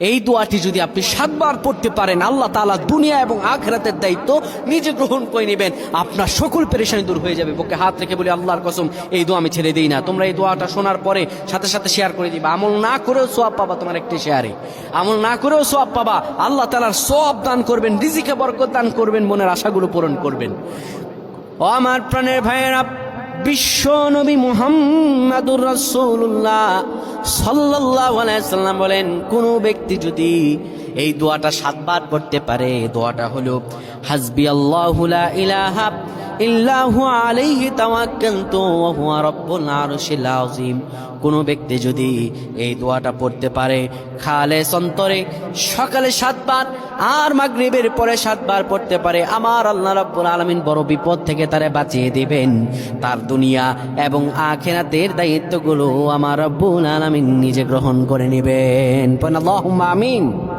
এই দোয়াটি যদি আপনি সাতবার পড়তে পারেন, আল্লাহ তালা দুনিয়া এবং আখরাতের দায়িত্ব নিজে গ্রহণ করে নেবেন। আপনার সকল পেরেশানি দূর হয়ে যাবে। বুকে হাত রেখে বলি, আল্লাহর কসম, এই দোয়া আমি ছেড়ে দিই না। তোমরা এই দোয়াটা শোনার পরে সাথে সাথে শেয়ার করে দিবা। আমল না করেও সোয়াব পাবা তোমার একটি শেয়ারে। আমল না করেও সোয়াব পাবা। আল্লাহ তাআলার সব দান করবেন, রিজিকে বরকত দান করবেন, মনের আশাগুলো পূরণ করবেন। ও আমার প্রাণের ভাইয়েরা বিশ্ব নবী মোহাম্মদুর রসুল্লাহ সাল্লাল্লাহু আলাইহি সাল্লাম বলেন, কোন ব্যক্তি যদি এই দোয়াটা সাতবার পড়তে পারে, দোয়াটা হলো, হাসবি আল্লাহ লা ইলাহা ইল্লাহু আলাইহি তাওয়াক্কালতু ওয়া হুয়া রাব্বুল আরশিল আযীম। কোন ব্যক্তি যদি এই দোয়াটা পড়তে পারে, খালে অন্তরে সকালে সাতবার আর মাগরিবের পরে সাতবার পড়তে পারে, আমার আল্লাহ রাব্বুল আলামিন বড় বিপদ থেকে তারে বাঁচিয়ে দিবেন। তার দুনিয়া এবং আখেরাতের দায়িত্বগুলো আমার রব্বুল আলামিন নিজে গ্রহণ করে নেবেন। আমিন।